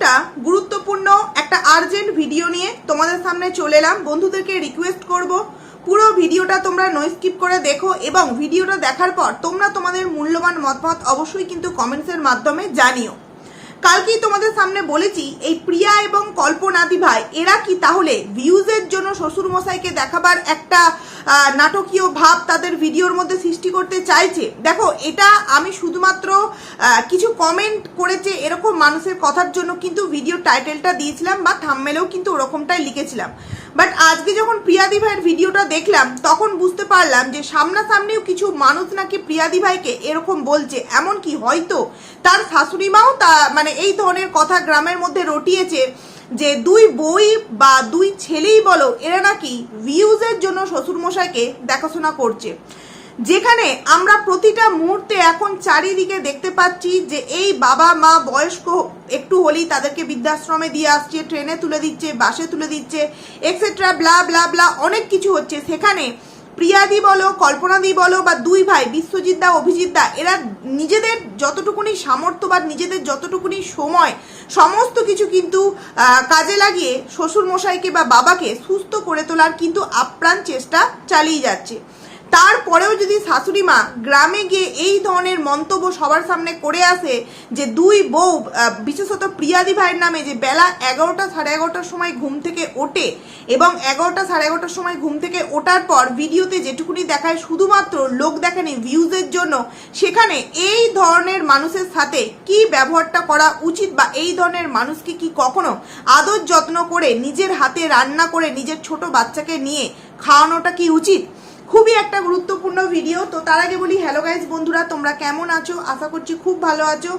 একটা গুরুত্বপূর্ণ একটা আর্জেন্ট ভিডিও নিয়ে তোমাদের সামনে চলে এলাম। বন্ধুদেরকে রিকোয়েস্ট করব, পুরো ভিডিওটা তোমরা নো স্কিপ করে দেখো এবং ভিডিওটা দেখার পর তোমরা তোমাদের মূল্যবান মতামত অবশ্যই কিন্তু কমেন্টসের মাধ্যমে জানিও। কালকেই তোমাদের সামনে বলেছি, এই প্রিয়া এবং কল্পনাদি ভাই এরা কি তাহলে ভিউজের জন্য শ্বশুর মশাইকে দেখাবার একটা নাটকীয় ভাব তাদের ভিডিওর মধ্যে সৃষ্টি করতে চাইছে? দেখো, এটা আমি শুধুমাত্র কিছু কমেন্ট করেছে এরকম মানুষের কথার জন্য কিন্তু ভিডিও টাইটেলটা দিয়েছিলাম বা থামমেলেও কিন্তু ওরকমটাই লিখেছিলাম। বাট আজকে যখন প্রিয়াদি ভাইয়ের ভিডিওটা দেখলাম, তখন বুঝতে পারলাম যে সামনাসামনিও কিছু মানুষ নাকি প্রিয়াদি ভাইকে এরকম বলছে। এমনকি হয়তো? তার শাশুড়ি মাও তা মানে এই ধরনের কথা গ্রামের মধ্যে রটিয়েছে যে দুই বই বা দুই ছেলেই বলো, এরা নাকি ভিউজের জন্য শ্বশুরমশাইকে দেখাশোনা করছে। যেখানে আমরা প্রতিটা মুহূর্তে এখন চারিদিকে দেখতে পাচ্ছি যে এই বাবা মা বয়স্ক একটু হলেই তাদেরকে বৃদ্ধাশ্রমে দিয়ে আসছে, ট্রেনে তুলে দিচ্ছে, বাসে তুলে দিচ্ছে এক্সেট্রা ব্লা ব্লা ব্লা অনেক কিছু হচ্ছে। সেখানে প্রিয়াদি বলো কল্পনাদি বলো বা দুই ভাই, বিশ্বজিৎ দা, অভিজিৎ দা, এরা নিজেদের যতটুকুনি সামর্থ্য বা নিজেদের যতটুকুনি সময়, সমস্ত কিছু কিন্তু কাজে লাগিয়ে শ্বশুর মশাইকে বা বাবাকে সুস্থ করে তোলার কিন্তু আপ্রাণ চেষ্টা চালিয়ে যাচ্ছে। তারপরেও যদি শাশুড়ি মা গ্রামে গিয়ে এই ধরনের মন্তব্য সবার সামনে করে আসে যে দুই বউ বিশেষত প্রিয়াদি ভাইয়ের নামে যে বেলা এগারোটা সাড়ে এগারোটার সময় ঘুম থেকে ওঠে এবং এগারোটা সাড়ে এগারোটার সময় ঘুম থেকে ওঠার পর ভিডিওতে যেটুকুনি দেখায় শুধুমাত্র লোক দেখেনি ভিউজের জন্য, সেখানে এই ধরনের মানুষের সাথে কি ব্যবহারটা করা উচিত বা এই ধরনের মানুষকে কি কখনো আদর যত্ন করে নিজের হাতে রান্না করে নিজের ছোট বাচ্চাকে নিয়ে খাওয়ানোটা কি উচিত? খুবই একটা গুরুত্বপূর্ণ ভিডিও তো তার আগে বলি হ্যালো গাইজ বন্ধুরা, তোমরা কেমন আছো? আশা করছি খুব ভালো আছো।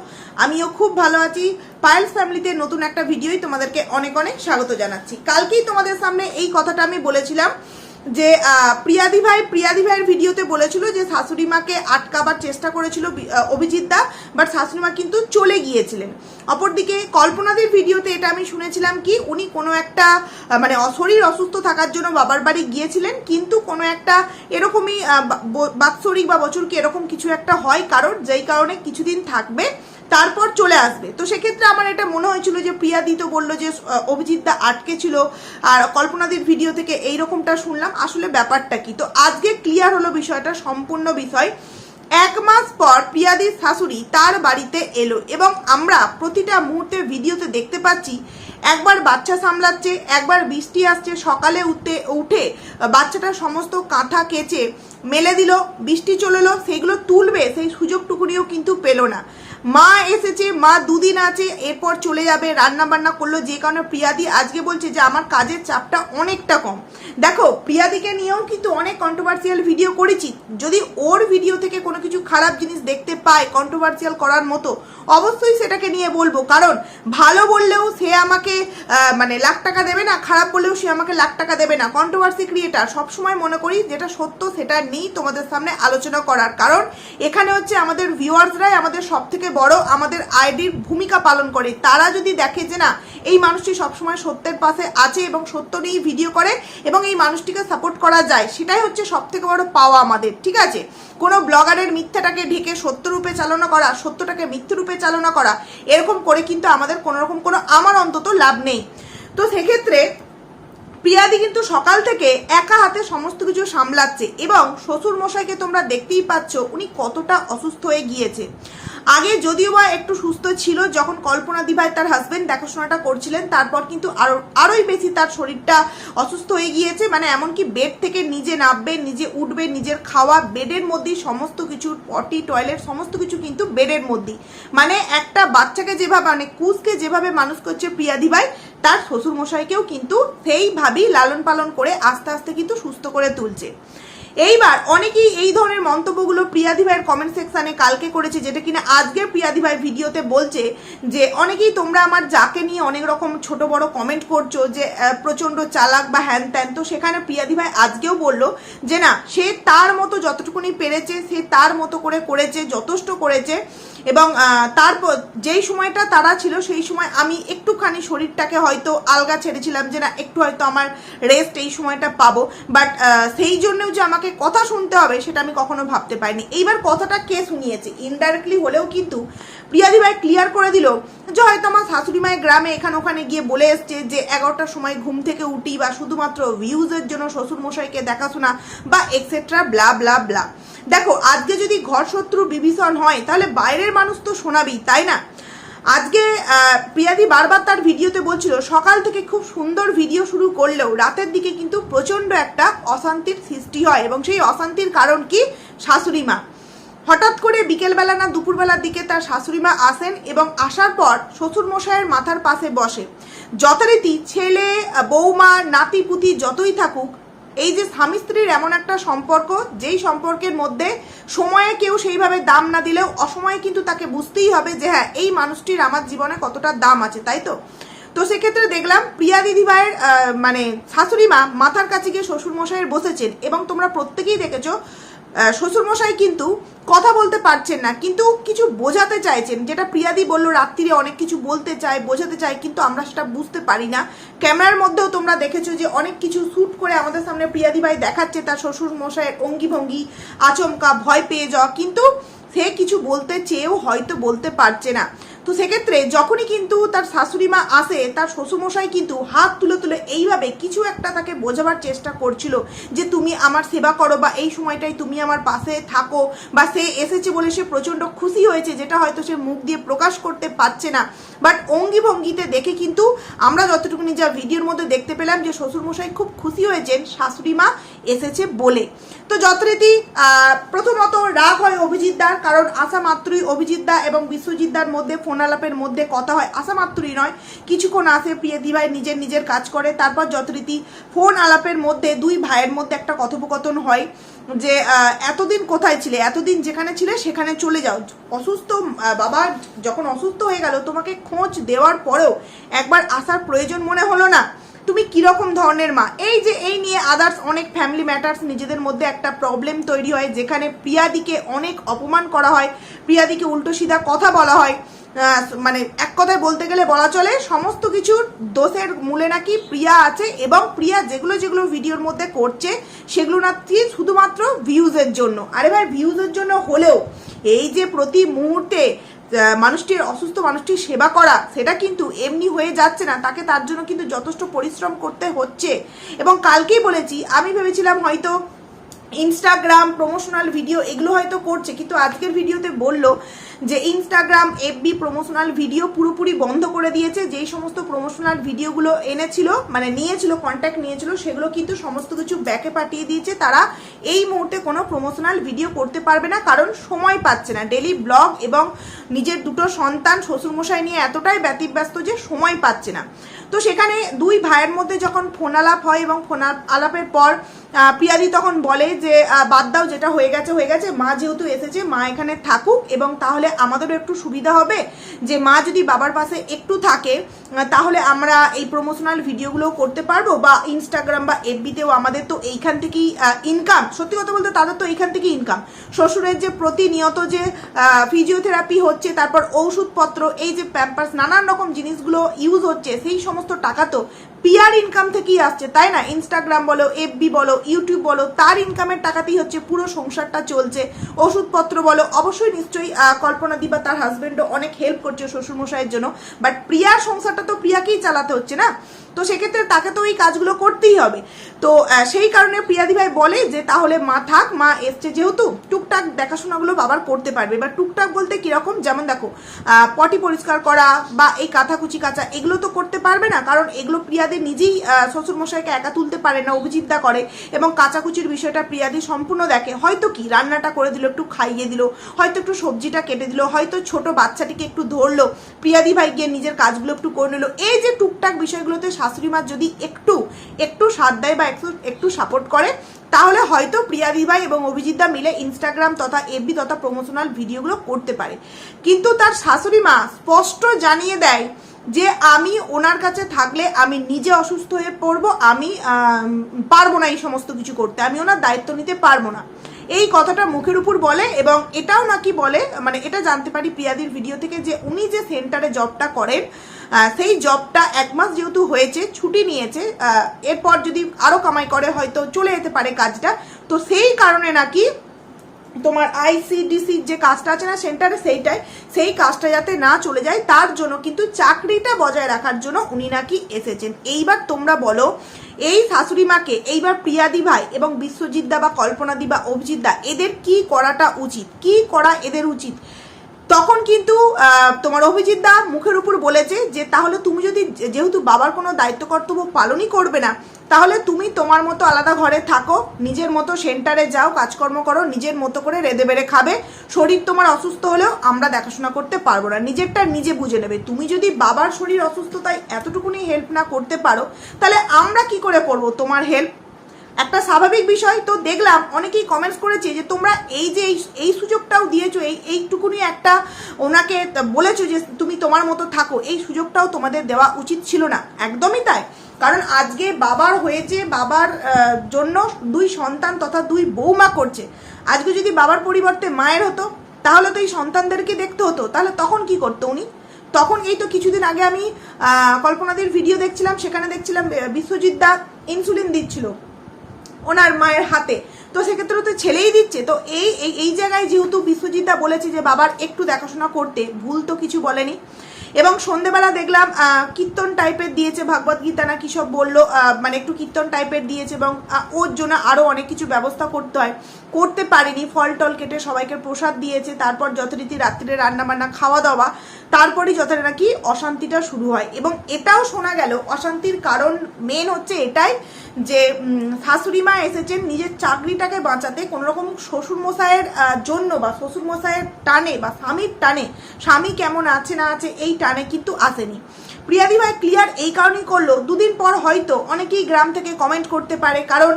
আমিও খুব ভালো আছি। পায়েলস ফ্যামিলিতে নতুন একটা ভিডিওই তোমাদেরকে অনেক অনেক স্বাগত জানাচ্ছি। কালকেই তোমাদের সামনে এই কথাটা আমি বলেছিলাম যে প্রিয়াদি ভাই, প্রিয়াদি ভাইয়ের ভিডিওতে বলেছিল যে শাশুড়ি মাকে আটকাবার চেষ্টা করেছিল অভিজিৎ দা, বাট শাশুড়ি মা কিন্তু চলে গিয়েছিলেন। অপরদিকে কল্পনাদের ভিডিওতে এটা আমি শুনেছিলাম কি, উনি কোনো একটা মানে শরীর অসুস্থ থাকার জন্য বাবার বাড়ি গিয়েছিলেন, কিন্তু কোনো একটা এরকমই বাৎসরিক বা বছরকে এরকম কিছু একটা হয় কারণ, যেই কারণে কিছুদিন থাকবে। তারপর চলে আসবে। তো সেক্ষেত্রে আমার এটা মনে হয়েছিল যে প্রিয়াদি তো বলল যে আহ, অভিজিৎ দা আটকে ছিল আর কল্পনাদির ভিডিও থেকে এই রকমটা শুনলাম। আসলে ব্যাপারটা কি? তো আজকে ক্লিয়ার হলো বিষয়টা সম্পূর্ণ বিষয়। এক মাস পর প্রিয়াদির শাশুড়ি তার বাড়িতে এলো এবং আমরা প্রতিটা মুহূর্তে ভিডিওতে দেখতে পাচ্ছি একবার বাচ্চা সামলাচ্ছে একবার বৃষ্টি আসছে সকালে উঠতে উঠে বাচ্চাটার সমস্ত কাঁথা কেচে মেলে দিল বৃষ্টি চলে সেগুলো তুলবে সেই সুযোগটুকুনিও কিন্তু পেল না। মা এসেছে, মা দুদিন আছে, এরপর চলে যাবে রান্না বান্না করল, যে কারণে প্রিয়াদি আজকে বলছে যে আমার কাজের চাপটা অনেকটা কম। দেখো, প্রিয়াদিকে নিয়েও কিন্তু অনেক কন্ট্রোভার্সিয়াল ভিডিও করেছি। যদি ওর ভিডিও থেকে কোনো কিছু খারাপ জিনিস দেখতে পাই কন্ট্রোভার্সিয়াল করার মতো, অবশ্যই সেটাকে নিয়ে বলব। কারণ, ভালো বললেও সে আমাকে মানে লাখ টাকা দেবে না, খারাপ বললেও সে আমাকে লাখ টাকা দেবে না। কন্ট্রোভার্সি ক্রিয়েটার সবসময় মনে করি যেটা সত্য সেটা নেই তোমাদের সামনে আলোচনা করার। কারণ, এখানে হচ্ছে আমাদের ভিউয়ার্সরাই আমাদের সব থেকে বড় আমাদের আইডির ভূমিকা পালন করে। তারা যদি দেখে যে না, এই মানুষটি সবসময় সত্যের পাশে আছে এবং সত্য নিয়েই ভিডিও করে এবং এই মানুষটিকে সাপোর্ট করা যায়, সেটাই হচ্ছে সব থেকে বড় পাওয়া আমাদের, ঠিক আছে? কোনো ব্লগারের মিথ্যাটাকে ঢেকে সত্য রূপে চালনা করা, সত্যটাকে মিথ্যে রূপে চালনা করা, এরকম করে কিন্তু আমাদের কোনো রকম কোনো আমার অন্তত লাভ নেই। তো সেক্ষেত্রে প্রিয়াদি কিন্তু সকাল থেকে একা হাতে সমস্ত কিছু সামলাচ্ছে এবং শ্বশুর মশাইকে তোমরা দেখতেই পাচ্ছ, উনি কতটা অসুস্থ হয়ে গিয়েছে। আগে যদিও বা একটু সুস্থ ছিল, যখন কল্পনা দিভাই তার হাজবেন্ড দেখাশোনাটা করছিলেন, তারপর কিন্তু আরও, আরোই বেশি তার শরীরটা অসুস্থ হয়ে গিয়েছে। মানে এমনকি বেড থেকে নিজে নামবে, নিজে উঠবে, নিজের খাওয়া বেডের মধ্যেই সমস্ত কিছু পটি টয়লেট সমস্ত কিছু কিন্তু বেডের মধ্যেই। মানে একটা বাচ্চাকে যেভাবে মানে কুসকে যেভাবে মানুষ করছে প্রিয়াদি ভাই তার শ্বশুর মশাইকেও কিন্তু সেইভাবেই লালন পালন করে আস্তে আস্তে কিন্তু সুস্থ করে তুলছে। এইবার অনেকেই এই ধরনের মন্তব্যগুলো প্রিয়াদি ভাইয়ের কমেন্ট সেকশনে কালকে করেছে, যেটা কিনা আজকে প্রিয়াদি ভাই ভিডিওতে বলছে যে, অনেকেই তোমরা আমার যাকে নিয়ে অনেক রকম ছোট বড় কমেন্ট করছ যে প্রচণ্ড চালাক বা হ্যান ত্যান তো সেখানে প্রিয়াদি ভাই আজকেও বলল যে, না, সে তার মতো যতটুকুনি পেরেছে, সে তার মতো করে করেছে, যথেষ্ট করেছে। এবং তারপর যেই সময়টা তারা ছিল, সেই সময় আমি একটুখানি শরীরটাকে হয়তো আলগা ছেড়েছিলাম যে, না, একটু হয়তো আমার রেস্ট এই সময়টা পাবো। বাট সেই জন্যও যে আমাকে আমাকে কথা শুনতে হবে সেটা আমি কখনো ভাবতে পারিনি। এইবার কথাটা কে শুনিয়েছে? ইনডাইরেক্টলি হলেও কিন্তু প্রিয়াদি ভাই ক্লিয়ার করে দিল যে হয়তো আমার শাশুড়ি মায়ের গ্রামে এখানে ওখানে গিয়ে বলে এসছে যে এগারোটার সময় ঘুম থেকে উঠি বা শুধুমাত্র ভিউজের জন্য শ্বশুর মশাইকে দেখাশোনা বা এক্সেট্রা ব্লা ব্লা ব্লা দেখো, আজকে যদি ঘর শত্রু বিভীষণ হয়, তাহলে বাইরের মানুষ তো শোনাবি তাই না? আজকে প্রিয়াদি বারবার তার ভিডিওতে বলছিল, সকাল থেকে খুব সুন্দর ভিডিও শুরু করলেও রাতের দিকে কিন্তু প্রচণ্ড একটা অশান্তির সৃষ্টি হয় এবং সেই অশান্তির কারণ কি? শাশুড়ি মা। হঠাৎ করে বিকেলবেলা না দুপুরবেলার দিকে তার শাশুড়ি মা আসেন এবং আসার পর শ্বশুর মশাইয়ের মাথার পাশে বসে। যথারীতি ছেলে, বৌমা নাতি পুতি যতই থাকুক এই যে স্বামী স্ত্রীর এমন একটা সম্পর্ক, যেই সম্পর্কের মধ্যে সময়ে কেউ সেইভাবে দাম না দিলেও অসময়ে কিন্তু তাকে বুঝতেই হবে যে হ্যাঁ এই মানুষটির আমার জীবনে কতটা দাম আছে, তাই তো? তো সেক্ষেত্রে দেখলাম প্রিয়া দিদিভাইয়ের ভাইয়ের মানে শাশুড়ি মা মাথার কাছে গিয়ে শ্বশুর মশাইয়ের বসেছেন এবং তোমরা প্রত্যেকেই দেখেছ শ্বশুরমশাই কিন্তু কথা বলতে পারছেন না, কিন্তু কিছু বোঝাতে চাইছেন। যেটা প্রিয়াদি বলল, রাত্রিরে অনেক কিছু বলতে চায়, বোঝাতে চায়, কিন্তু আমরা সেটা বুঝতে পারি না। ক্যামেরার মধ্যেও তোমরা দেখেছ যে অনেক কিছু শ্যুট করে আমাদের সামনে প্রিয়াদি ভাই দেখাচ্ছে, তার শ্বশুর মশাইয়ের অঙ্গি ভঙ্গি আচমকা, ভয় পেয়ে যাওয়া। কিন্তু সে কিছু বলতে চেয়েও হয়তো বলতে পারছে না। তো সেক্ষেত্রে যখনই কিন্তু তার শাশুড়ি মা আসে, তার শ্বশুরমশাই কিন্তু হাত তুলে তুলে এইভাবে কিছু একটা তাকে বোঝাবার চেষ্টা করছিল যে তুমি আমার সেবা করো বা এই সময়টাই তুমি আমার পাশে থাকো বা সে এসেছে বলে সে প্রচণ্ড খুশি হয়েছে যেটা হয়তো সে মুখ দিয়ে প্রকাশ করতে পারছে না। বাট অঙ্গি ভঙ্গিতে দেখে কিন্তু আমরা যতটুকুনি যা ভিডিওর মধ্যে দেখতে পেলাম যে শ্বশুরমশাই খুব খুশি হয়েছেন শাশুড়ি মা এসেছে বলে। তো যথারীতি প্রথমত রাগ হয় অভিজিৎ দার, কারণ আসা মাত্রই অভিজিৎ দা এবং বিশ্বজিৎ দার মধ্যে ফোন আলাপের মধ্যে কথা হয়। আসা মাত্রই নয়, কিছুক্ষণ আসে প্রিয়দি ভাই নিজের নিজের কাজ করে, তারপর যথারীতি ফোন আলাপের মধ্যে দুই ভাইয়ের মধ্যে একটা কথোপকথন হয় যে এতদিন কোথায় ছিলে? এতদিন যেখানে ছিলে, সেখানে চলে যাও। অসুস্থ বাবা যখন অসুস্থ হয়ে গেল, তোমাকে খোঁজ দেওয়ার পরেও একবার আসার প্রয়োজন মনে হলো না? তুমি কীরকম ধরনের মা? এই যে, এই নিয়ে আদার্স অনেক ফ্যামিলি ম্যাটার্স নিজেদের মধ্যে একটা প্রবলেম তৈরি হয়, যেখানে প্রিয়াদিকে অনেক অপমান করা হয়, প্রিয়াদিকে উল্টো সিধা কথা বলা হয়। মানে এক কথায় বলতে গেলে বলা চলে, সমস্ত কিছুর দোষের মূলে নাকি প্রিয়া আছে এবং প্রিয়া যেগুলো যেগুলো ভিডিওর মধ্যে করছে, সেগুলো নাকি শুধুমাত্র ভিউজের জন্য। আরে ভাই, ভিউজের জন্য হলেও এই যে প্রতি মুহূর্তে মানুষটির, অসুস্থ মানুষটির সেবা করা, সেটা কিন্তু এমনি হয়ে যাচ্ছে না। তাকে তার জন্য কিন্তু যথেষ্ট পরিশ্রম করতে হচ্ছে। এবং কালকেই বলেছি, আমি ভেবেছিলাম হয়তো ইনস্টাগ্রাম প্রমোশনাল ভিডিও এগুলো হয়তো করছে, কিন্তু আজকের ভিডিওতে বলল যে ইনস্টাগ্রাম এফবি প্রমোশনাল ভিডিও পুরোপুরি বন্ধ করে দিয়েছে, যেই সমস্ত প্রমোশনাল ভিডিওগুলো এনেছিল মানে নিয়েছিল কন্ট্যাক্ট নিয়েছিল, সেগুলো কিন্তু সমস্ত কিছু ব্যাকে পাঠিয়ে দিয়েছে। তারা এই মুহূর্তে কোনো প্রমোশনাল ভিডিও করতে পারবে না, কারণ সময় পাচ্ছে না। ডেলি ব্লগ এবং নিজের দুটো সন্তান, শ্বশুরমশাই নিয়ে এতটাই ব্যতিব্যস্ত যে সময় পাচ্ছে না। তো সেখানে দুই ভাইয়ের মধ্যে যখন ফোন আলাপ হয় এবং ফোন আলাপের পর প্রিয়াদি তখন বলে যে বাদ দাও, যেটা হয়ে গেছে হয়ে গেছে, মা যেহেতু এসেছে, মা এখানে থাকুক এবং তাহলে আমাদেরও একটু সুবিধা হবে যে, মা যদি বাবার পাশে একটু থাকে তাহলে আমরা এই প্রমোশনাল ভিডিওগুলো করতে পারব বা ইনস্টাগ্রাম বা এফবিতেও আমাদের তো এইখান থেকেই ইনকাম সত্যি কথা বলতে তাদের তো এইখান থেকেই ইনকাম শ্বশুরের যে প্রতিনিয়ত যে ফিজিওথেরাপি হচ্ছে, তারপর ওষুধপত্র এই যে প্যাম্পার্স নানান রকম জিনিসগুলো ইউজ হচ্ছে, সেই সমস্ত টাকা তো পিআর ইনকাম থেকেই আসছে, তাই না? ইনস্টাগ্রাম বলো এফবি বলো ইউটিউব বলো, তার ইনকামের টাকাতেই হচ্ছে পুরো সংসারটা চলছে। ওষুধপত্র বলো, অবশ্যই নিশ্চয়ই কল্পনা দিবা, তার হাজবেন্ডও অনেক হেল্প করছে শ্বশুরমশাইয়ের জন্য। বাট প্রিয়ার সংসারটা তো প্রিয়াকেই চালাতে হচ্ছে না? তো সেক্ষেত্রে তাকে তো এই কাজগুলো করতেই হবে। তো সেই কারণে প্রিয়াদি ভাই বলে যে, তাহলে মা থাক, মা এসছে যেহেতু, টুকটাক দেখাশোনাগুলো বাবার করতে পারবে। এবার টুকটাক বলতে কীরকম, যেমন দেখো পটি পরিষ্কার করা বা এই কাঁথাকুচি কাঁচা, এগুলো তো করতে পারবে না, কারণ এগুলো প্রিয়াদি নিজেই শ্বশুরমশাইকে একা তুলতে পারে না অভিজিৎদা করে। এবং কাঁচাকুচির বিষয়টা প্রিয়াদি সম্পূর্ণ দেখে। হয়তো কি, রান্নাটা করে দিল, একটু খাইয়ে দিল, হয়তো একটু সবজিটা কেটে দিল, হয়তো ছোট বাচ্চাটিকে একটু ধরলো, প্রিয়াদি ভাই গিয়ে নিজের কাজগুলো একটু করে নিল। এই যে টুকটাক বিষয়গুলোতে শাশুড়ি মা যদি একটু একটু সাথ দেয় বা একটু একটু সাপোর্ট করে, তাহলে হয়তো প্রিয়াদি ভাই এবং অভিজিৎদা মিলে ইনস্টাগ্রাম তথা এফবি তথা প্রমোশনাল ভিডিওগুলো করতে পারে। কিন্তু তার শাশুড়ি মা স্পষ্ট জানিয়ে দেয় যে আমি ওনার কাছে থাকলে আমি নিজে অসুস্থ হয়ে পড়ব, আমি পারব না এই সমস্ত কিছু করতে, আমি ওনার দায়িত্ব নিতে পারব না। এই কথাটা মুখের উপর বলে এবং এটাও নাকি বলে মানে এটা জানতে পারি প্রিয়াদির ভিডিও থেকে যে উনি যে সেন্টারে জবটা করেন সেই জবটা এক মাস যেহেতু হয়েছে, ছুটি নিয়েছে এরপর যদি আরও কামাই করে হয়তো চলে যেতে পারে কাজটা। তো সেই কারণে নাকি তোমার আইসিডিসির যে কাজটা আছে না সেন্টারে সেইটাই, সেই কাজটা যাতে না চলে যায়, তার জন্য কিন্তু চাকরিটা বজায় রাখার জন্য উনি নাকি এসেছেন। এইবার তোমরা বলো, এই শাশুড়ি মাকে, এইবার প্রিয়াদি ভাই এবং বিশ্বজিৎ দা বা কল্পনাদি বা অভিজিৎ দা, এদের কি করাটা উচিত? কি করা এদের উচিত? তখন কিন্তু তোমার অভিজিৎ দা মুখের উপর বলেছে যে, তাহলে তুমি যদি যেহেতু বাবার কোনো দায়িত্ব কর্তব্য পালনই করবে না, তাহলে তুমি তোমার মতো আলাদা ঘরে থাকো, নিজের মতো সেন্টারে যাও, কাজকর্ম করো, নিজের মতো করে রেঁধে বেড়ে খাবে। শরীর তোমার অসুস্থ হলেও আমরা দেখাশোনা করতে পারব না। নিজেরটা নিজে বুঝে নেবে। তুমি যদি বাবার শরীর অসুস্থতায় এতটুকুনি হেল্প না করতে পারো, তাহলে আমরা কি করে করব? তোমার হেল্প একটা স্বাভাবিক বিষয়, তো দেখলাম অনেকেই কমেন্টস করেছে যে তোমরা এই যে এই- সুযোগটাও দিয়েছ, এই, এইটুকুনি একটা ওনাকে বলেছ যে তুমি তোমার মতো থাকো, এই সুযোগটাও তোমাদের দেওয়া উচিত ছিল না। একদমই তাই। কারণ আজকে বাবার হয়েছে, বাবার জন্য দুই সন্তান তথা দুই বৌমা করছে। আজকে যদি বাবার পরিবর্তে মায়ের হতো, তাহলে তো এই সন্তানদেরকে দেখতে হতো। তাহলে তখন কি করতো উনি? তখন এই তো কিছুদিন আগে আমি কল্পনাদের ভিডিও দেখছিলাম, সেখানে দেখছিলাম বিশ্বজিৎ দা ইনসুলিন দিচ্ছিল। ওনার মায়ের হাতে। তো সেক্ষেত্রে তো ছেলেই দিচ্ছে। তো এই এই জায়গায় যেহেতু বিশ্বজিৎদা বলেছে যে, বাবার একটু দেখাশোনা করতে, ভুল তো কিছু বলেনি। এবং সন্ধেবেলা দেখলাম কীর্তন টাইপের দিয়েছে ভাগবত গীতা না কী সব বলল মানে একটু কীর্তন টাইপের দিয়েছে এবং ওর জন্য আরও অনেক কিছু ব্যবস্থা করতে হয়। করতে পারেনি, ফল টল কেটে সবাইকে প্রসাদ দিয়েছে, তারপর যথারীতি রাত্রিরে রান্নাবান্না, খাওয়া দাওয়া তারপরেই যত নাকি অশান্তিটা শুরু হয়। এবং এটাও শোনা গেল অশান্তির কারণ মেন হচ্ছে এটাই যে উম, শাশুড়ি মা এসেছেন নিজের চাকরিটাকে বাঁচাতে কোনো রকম শ্বশুর মশাইয়ের জন্য বা শ্বশুর মশাইয়ের টানে বা স্বামীর টানে স্বামী কেমন আছে না আছে এই টানে কিন্তু আসেনি। প্রিয়াদি ভাই ক্লিয়ার এই কারণেই করল। দুদিন পর হয়তো অনেকেই গ্রাম থেকে কমেন্ট করতে পারে কারণ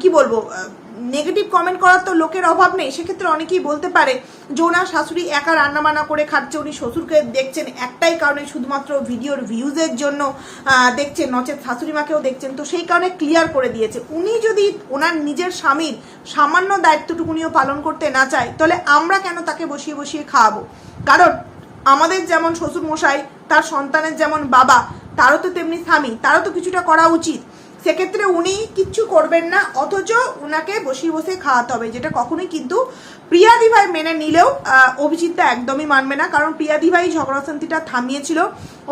কি বলব নেগেটিভ কমেন্ট করার তো লোকের অভাব নেই। সেক্ষেত্রে অনেকেই বলতে পারে যে ওনার শাশুড়ি একা রান্নাবান্না করে খাচ্ছে, উনি শ্বশুরকে দেখছেন একটাই কারণে শুধুমাত্র ভিডিওর ভিউজের জন্য দেখছেন, নচেত শাশুড়ি মাকেও দেখছেন। তো সেই কারণে ক্লিয়ার করে দিয়েছে। উনি যদি ওনার নিজের স্বামীর সামান্য দায়িত্বটুকুনিও পালন করতে না চায়, তাহলে আমরা কেন তাকে বসিয়ে বসিয়ে খাওয়াবো? কারণ আমাদের যেমন শ্বশুর মশাই তার সন্তানের যেমন বাবা, তারও তো তেমনি স্বামী, তারও তো কিছুটা করা উচিত। সেক্ষেত্রে উনি কিচ্ছু করবেন না, অথচ উনাকে বসিয়ে বসে খাওয়াতে হবে, যেটা কখনোই কিন্তু প্রিয়াদি ভাই মেনে নিলেও অভিজিৎটা একদমই মানবে না। কারণ প্রিয়াদি ভাই ঝগড়া শান্তিটা থামিয়েছিল।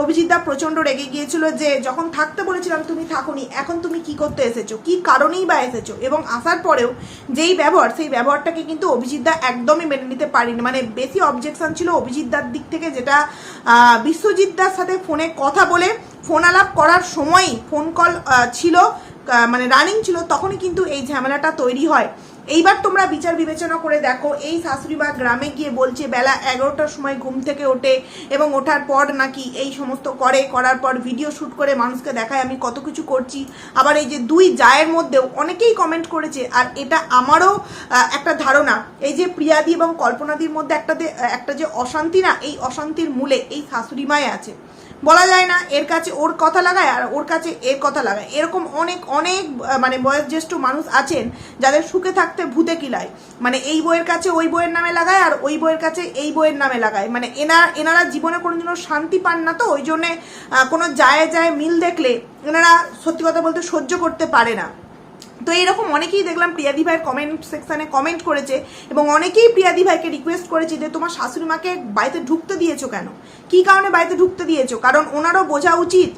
অভিজিৎদা প্রচণ্ড রেগে গিয়েছিল যে, যখন থাকতে বলেছিলাম তুমি থাকুনি, এখন তুমি কি করতে এসেছ? কি কারণেই বা এসেছ? এবং আসার পরেও যেই ব্যবহার, সেই ব্যবহারটাকে কিন্তু অভিজিৎদা একদমই মেনে নিতে পারিনি। মানে বেশি অবজেকশন ছিল অভিজিৎদার দিক থেকে যেটা বিশ্বজিৎদার সাথে ফোনে কথা বলে ফোন আলাপ করার সময়ই ফোন কল ছিল মানে রানিং ছিল, তখনই কিন্তু এই ঝামেলাটা তৈরি হয়। এইবার তোমরা বিচার বিবেচনা করে দেখো, এই শাশুড়ি বা গ্রামে গিয়ে বলছে, বেলা এগারোটার সময় ঘুম থেকে ওঠে এবং ওঠার পর নাকি এই সমস্ত করে, করার পর ভিডিও শ্যুট করে মানুষকে দেখায়, আমি কত কিছু করছি। আবার এই যে দুই জায়ের মধ্যেও অনেকেই কমেন্ট করেছে, আর এটা আমারও একটা ধারণা। এই যে প্রিয়াদি এবং কল্পনাদির মধ্যে একটা একটা যে অশান্তি না, এই অশান্তির মূলে এই শাশুড়ি মায় আছে। বলা যায় না, এর কাছে ওর কথা লাগায় আর ওর কাছে এর কথা লাগায়। এরকম অনেক অনেক মানে বয়োজ্যেষ্ঠ মানুষ আছেন যাদের সুখে থাকতে ভূতে কিলায়। মানে এই বইয়ের কাছে ওই বইয়ের নামে লাগায় আর ওই বইয়ের কাছে এই বইয়ের নামে লাগায়। মানে এনারা এনারা জীবনে কোনো জন্য শান্তি পান না তো, ওই জন্যে কোনো যায় যায় মিল দেখলে এনারা সত্যি কথা বলতে সহ্য করতে পারে না। তো এইরকম অনেকেই দেখলাম প্রিয়াদি ভাইয়ের কমেন্ট সেকশানে কমেন্ট করেছে এবং অনেকেই প্রিয়াদি ভাইকে রিকোয়েস্ট করেছে যে তোমার শাশুড়ি মাকে বাড়িতে ঢুকতে দিয়েছ কেন? কি কারণে বাড়িতে ঢুকতে দিয়েছ? কারণ ওনারও বোঝা উচিত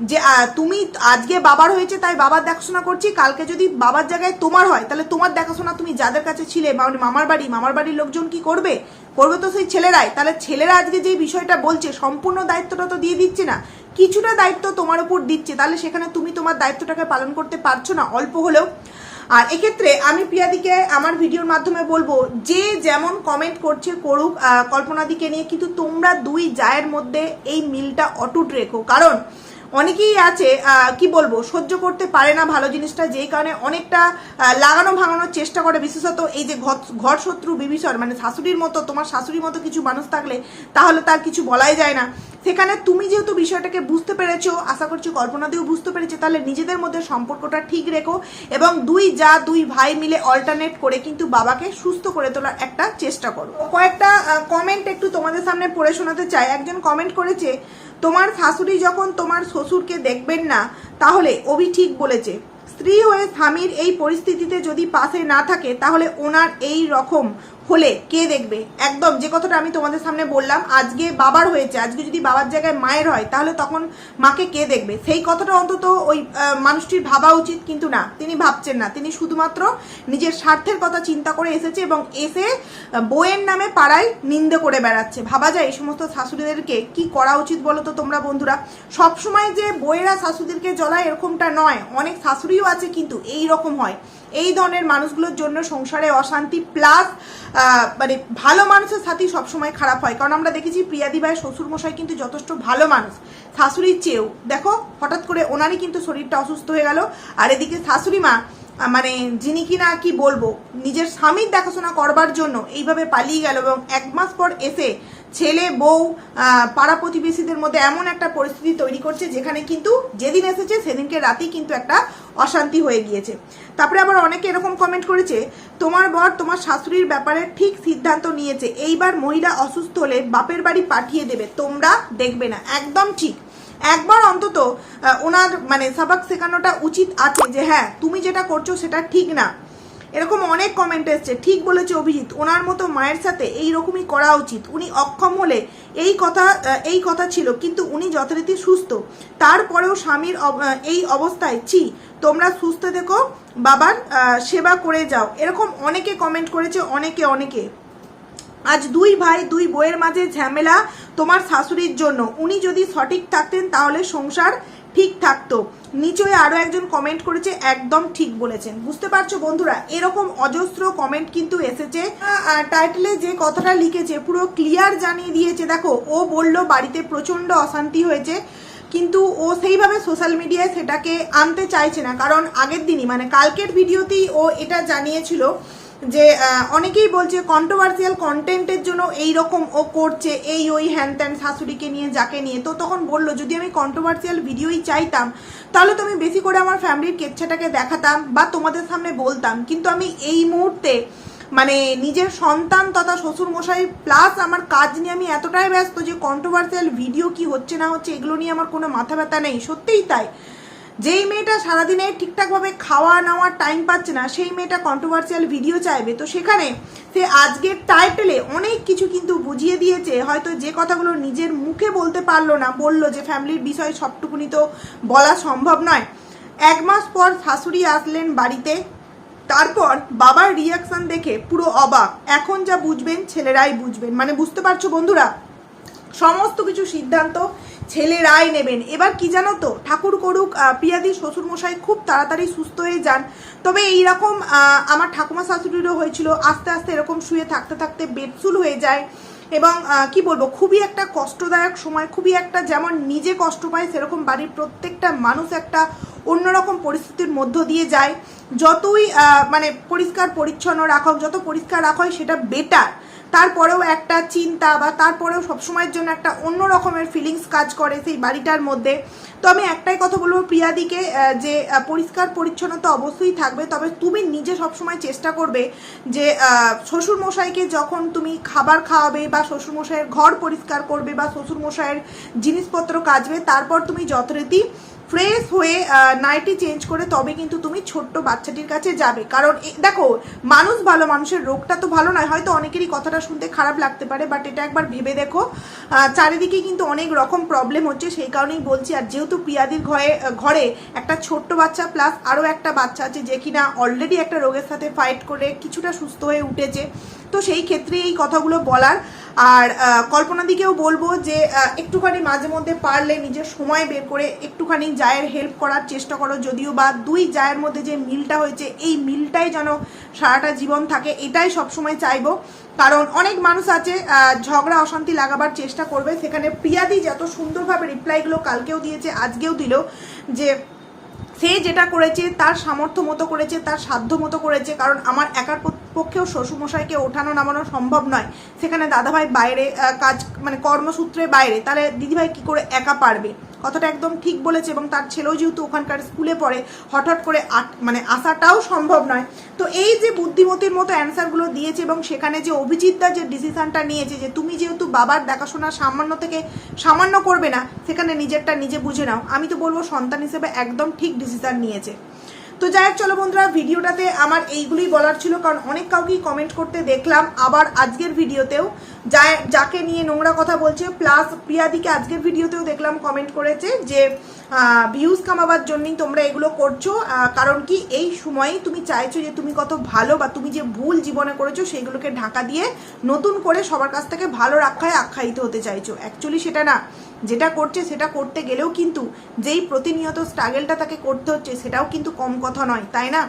যে তুমি আজকে বাবার হয়েছে, তাই বাবার দেখাশোনা করছি, কালকে যদি বাবার জায়গায় তোমার হয়, তাহলে তোমার দেখাশোনা তুমি যাদের কাছে ছিলে মানে মামার বাড়ি, মামার বাড়ির লোকজন কি করবে? করবে তো সেই ছেলেরাই। তাহলে ছেলেরা আজকে যে বিষয়টা বলছে, সম্পূর্ণ দায়িত্বটা তো দিয়ে দিচ্ছে না। কিছুটা দায়িত্ব তোমার উপর দিচ্ছে, তাহলে সেখানে তুমি তোমার দায়িত্বটাকে পালন করতে পারছ না, অল্প হলেও। আর এক্ষেত্রে আমি প্রিয়াদিকে আমার ভিডিওর মাধ্যমে বলব, যে যেমন কমেন্ট করছে, করুক কল্পনাদিকে নিয়ে, কিন্তু তোমরা দুই জায়ের মধ্যে এই মিলটা অটুট রেখো। কারণ অনেকেই আছে কি বলব, সহ্য করতে পারে না ভালো জিনিসটা, যেই কারণে অনেকটা লাগানো ভাঙানোর চেষ্টা করে, বিশেষত এই যে ঘর- ঘর শত্রু বিভীষণ মানে শাশুড়ির মতো, তোমার শাশুড়ির মতো কিছু মানুষ থাকলে, তাহলে তার কিছু বলাই যায় না। সেখানে তুমি যেহেতু বিষয়টাকে বুঝতে পেরেছ, আশা করছি কল্পনা দিয়েও বুঝতে পেরেছে, তাহলে নিজেদের মধ্যে সম্পর্কটা ঠিক রেখো এবং দুই যা দুই ভাই মিলে অল্টারনেট করে কিন্তু বাবাকে সুস্থ করে তোলার একটা চেষ্টা করো। কয়েকটা কমেন্ট একটু তোমাদের সামনে পড়ে শোনাতে চাই। একজন কমেন্ট করেছে তোমার শাশুড়ি যখন তোমার শ্বশুরকে দেখবেন না, তাহলে অভি ঠিক বলেছে। স্ত্রী হয়ে স্বামীর এই পরিস্থিতিতে যদি পাশে না থাকে, তাহলে ওনার এই রকম হলে কে দেখবে? একদম, যে কথাটা আমি তোমাদের সামনে বললাম, আজকে বাবার হয়েছে, আজকে যদি বাবার জায়গায় মায়ের হয়, তাহলে তখন মাকে কে দেখবে? সেই কথাটা অন্তত ওই মানুষটির ভাবা উচিত কিন্তু না। তিনি ভাবছেন না। তিনি শুধুমাত্র নিজের স্বার্থের কথা চিন্তা করে এসেছে এবং এসে বইয়ের নামে পাড়ায় নিন্দে করে বেড়াচ্ছে। ভাবা যায় এই সমস্ত শাশুড়িদেরকে। কি করা উচিত বলো তো তোমরা বন্ধুরা? সবসময় যে বইয়েরা শাশুড়িদেরকে জ্বলায় এরকমটা নয়। অনেক শাশুড়িও আছে কিন্তু এই রকম হয়। এই ধরনের মানুষগুলোর জন্য সংসারে অশান্তি প্লাস মানে ভালো মানুষের সাথেই সবসময় খারাপ হয়। কারণ আমরা দেখেছি প্রিয়াদি ভাইয়ের শ্বশুরমশাই কিন্তু যথেষ্ট ভালো মানুষ। শাশুড়ির চেয়েও। দেখো, হঠাৎ করে ওনারই কিন্তু শরীরটা অসুস্থ হয়ে গেল। আর এদিকে শাশুড়ি মা মানে যিনি কিনা কি বলব, নিজের স্বামীর দেখাশোনা করবার জন্য এইভাবে পালিয়ে গেল এবং এক মাস পর এসে ছেলে, বউ পাড়া প্রতিবেশীদের মধ্যে এমন একটা পরিস্থিতি তৈরি করছে যেখানে কিন্তু যেদিন এসেছে সেদিনকে রাতেই কিন্তু একটা অশান্তি হয়ে গিয়েছে। তারপরে আবার অনেকে এরকম কমেন্ট করেছে, তোমার বর তোমার শাশুড়ির ব্যাপারে ঠিক সিদ্ধান্ত নিয়েছে, এইবার মহিলা অসুস্থ হলে বাপের বাড়ি পাঠিয়ে দেবে, তোমরা দেখবে না। একদম ঠিক। একবার অন্তত ওনার মানে সাবাক শেখানোটা উচিত আছে যে হ্যাঁ তুমি যেটা করছ সেটা ঠিক না। এরকম অনেক কমেন্ট এসছে। ঠিক বলেছে অভিজিৎ। ওনার মতো মায়ের সাথে এই রকমই করা উচিত। উনি অক্ষম হলে এই কথা এই কথা ছিল, কিন্তু উনি যথারীতি সুস্থ। তারপরেও স্বামীর এই অবস্থায় চি তোমরা সুস্থ দেখো বাবার সেবা করে যাও। এরকম অনেকে কমেন্ট করেছে, অনেকে অনেকে। আজ দুই ভাই, দুই বইয়ের মাঝে ঝামেলা তোমার শাশুড়ির জন্য। উনি যদি সঠিক থাকতেন, তাহলে সংসার ঠিক থাকতো। নিচয়ে আরও একজন কমেন্ট করেছে, একদম ঠিক বলেছেন। বুঝতে পারছ বন্ধুরা, এরকম অজস্র কমেন্ট কিন্তু এসেছে। টাইটেলে যে কথাটা লিখেছে, পুরো ক্লিয়ার জানিয়ে দিয়েছে। দেখো, ও বলল, বাড়িতে প্রচণ্ড অশান্তি হয়েছে। কিন্তু ও সেইভাবে সোশ্যাল মিডিয়ায় সেটাকে আনতে চাইছে না। কারণ আগের দিনই মানে কালকের ভিডিওতেই ও এটা জানিয়েছিল। যে অনেকেই বলছে কন্ট্রোভার্সিয়াল কন্টেন্টের জন্য এই রকম ও করছে, এই ওই হ্যান ত্যান শাশুড়িকে নিয়ে, যাকে নিয়ে। তো তখন বলল, যদি আমি কন্ট্রোভার্সিয়াল ভিডিওই চাইতাম, তাহলে তো আমি বেশি করে আমার ফ্যামিলির কেচ্ছাটাকে দেখাতাম বা তোমাদের সামনে বলতাম। কিন্তু আমি এই মুহূর্তে মানে নিজের সন্তান তথা শ্বশুর মশাই প্লাস আমার কাজ নিয়ে আমি এতটাই ব্যস্ত যে কন্ট্রোভার্সিয়াল ভিডিও কি হচ্ছে না হচ্ছে, এগুলো নিয়ে আমার কোনো মাথা ব্যথা নেই। সত্যিই তাই। যেই মেয়েটা সারাদিনে ঠিকঠাকভাবে খাওয়া নেওয়ার টাইম পাচ্ছে না, সেই মেয়েটা কন্ট্রোভার্সিয়াল ভিডিও চাইবে। তো সেখানে সে আজকের টাইটেলে অনেক কিছু কিন্তু বুঝিয়ে দিয়েছে। হয়তো যে কথাগুলো নিজের মুখে বলতে পারল না, বলল যে ফ্যামিলির বিষয় সবটুকুনি তো বলা সম্ভব নয়। এক মাস পর শাশুড়ি আসলেন বাড়িতে। তারপর বাবার রিয়াকশন দেখে পুরো অবাক। এখন যা বুঝবেন, ছেলেরাই বুঝবেন। মানে বুঝতে পারছ বন্ধুরা? সমস্ত কিছু সিদ্ধান্ত ছেলেরাই নেবেন। এবার কি জানো তো ঠাকুর করুক প্রিয়াদি শ্বশুরমশাই খুব তাড়াতাড়ি সুস্থ হয়ে যান। তবে এই রকম আমার ঠাকুমা শাশুড়িরও হয়েছিল আস্তে আস্তে এরকম শুয়ে থাকতে থাকতে বেডসুল হয়ে যায়। এবং কি বলব খুবই একটা কষ্টদায়ক সময় খুবই একটা যেমন নিজে কষ্ট পায় সেরকম বাড়ির প্রত্যেকটা মানুষ একটা অন্যরকম পরিস্থিতির মধ্য দিয়ে যায়। যতই মানে পরিষ্কার পরিচ্ছন্ন রাখা হোক, যত পরিষ্কার রাখা হয় সেটা বেটার তারপরেও একটা চিন্তা বা তারপরেও সবসময়ের জন্য একটা অন্য রকমের ফিলিংস কাজ করে সেই বাড়িটার মধ্যে। তো আমি একটাই কথা বলব প্রিয়াদিকে যে পরিষ্কার পরিচ্ছন্নতা অবশ্যই থাকবে। তবে তুমি নিজে সবসময় চেষ্টা করবে যে শ্বশুরমশাইকে যখন তুমি খাবার খাওয়াবে বা শ্বশুরমশাইয়ের ঘর পরিষ্কার করবে বা শ্বশুরমশাইয়ের জিনিসপত্র কাজবে তারপর তুমি যথারীতি ফ্রেশ হয়ে নাইটি চেঞ্জ করে তবে কিন্তু তুমি ছোট্ট বাচ্চাটির কাছে যাবে। কারণ দেখো, মানুষ ভালো, মানুষের রোগটা তো ভালো নয়। হয়তো অনেকেরই কথাটা শুনতে খারাপ লাগতে পারে বাট এটা একবার ভেবে দেখো। চারিদিকে কিন্তু অনেক রকম প্রবলেম হচ্ছে, সেই কারণেই বলছি, আর যেহেতু প্রিয়াদির ঘরে ঘরে একটা ছোট্ট বাচ্চা প্লাস আরও একটা বাচ্চা আছে যে কিনা অলরেডি একটা রোগের সাথে ফাইট করে কিছুটা সুস্থ হয়ে উঠেছে। তো সেই ক্ষেত্রে এই কথাগুলো বলার। আর কল্পনাদিকেও বলব যে একটুখানি মাঝে মধ্যে পারলে নিজের সময় বের করে একটুখানি জায়ের হেল্প করার চেষ্টা করো। যদিও বা দুই জায়ের মধ্যে যে মিলটা হয়েছে, এই মিলটাই যেন সারাটা জীবন থাকে, এটাই সবসময় চাইব। কারণ অনেক মানুষ আছে ঝগড়া, অশান্তি লাগাবার চেষ্টা করবে। সেখানে প্রিয়াদি যত সুন্দরভাবে রিপ্লাইগুলো কালকেও দিয়েছে, আজকেও দিল যে সে যেটা করেছে, তার সামর্থ্য মতো করেছে, তার সাধ্য মতো করেছে, কারণ আমার একার পক্ষেও শ্বশুরমশাইকে ওঠানো নামানো সম্ভব নয়। সেখানে দাদাভাই বাইরে কাজ মানে কর্মসূত্রে বাইরে। তাহলে দিদিভাই কি করে একা পারবে? কথাটা একদম ঠিক বলেছে এবং তার ছেলেও যেহেতু ওখানকার স্কুলে পড়ে, হঠাৎ করে মানে আসাটাও সম্ভব নয়। তো এই যে বুদ্ধিমতির মতো অ্যান্সারগুলো দিয়েছে এবং সেখানে যে অভিজিৎদা যে ডিসিশানটা নিয়েছে যে তুমি যেহেতু বাবার দেখাশোনা সামান্য থেকে সামান্য করবে না, সেখানে নিজেরটা নিজে বুঝে নাও। আমি তো বলব সন্তান হিসেবে একদম ঠিক ডিসিশান নিয়েছে। তো যাই হোক, চলো বন্ধুরা, ভিডিওটাতে আমার এইগুলোই বলার ছিল, কারণ অনেক কাউকেই কমেন্ট করতে দেখলাম। আবার আজকের ভিডিওতেও যা যাকে নিয়ে নোংরা কথা বলছে প্লাস প্রিয়াদিকে আজকের ভিডিওতেও দেখলাম কমেন্ট করেছে যে ভিউজ কামাবার জন্যই তোমরা এগুলো করছ কারণ কি এই সময়েই তুমি চাইছো যে তুমি কত ভালো বা তুমি যে ভুল জীবনে করেছ সেইগুলোকে ঢাকা দিয়ে নতুন করে সবার কাছ থেকে ভালো রাখায় আখ্যায়িত হতে চাইছো। অ্যাকচুয়ালি সেটা না। যেটা করছে সেটা করতে গেলেও কিন্তু যেই প্রতিনিয়ত স্ট্রাগেলটা তাকে করতে হচ্ছে সেটাও কিন্তু কম কথা নয়, তাই না?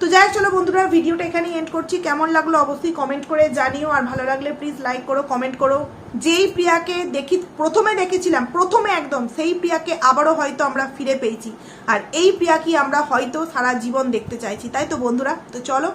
তো যাই চলো বন্ধুরা ভিডিওটা এখানেই এন্ড করছি। কেমন লাগল অবশ্যই কমেন্ট করে জানিও, আর ভালো লাগলে প্লিজ লাইক করো কমেন্ট করো। যেই প্রিয়াকে দেখি, প্রথমে দেখেছিলাম, প্রথমে একদম সেই প্রিয়াকে আবারও হয়তো আমরা ফিরে পেয়েছি। আর এই প্রিয়াকে আমরা হয়তো সারা জীবন দেখতে চাইছি, তাই তো বন্ধুরা? তো চলো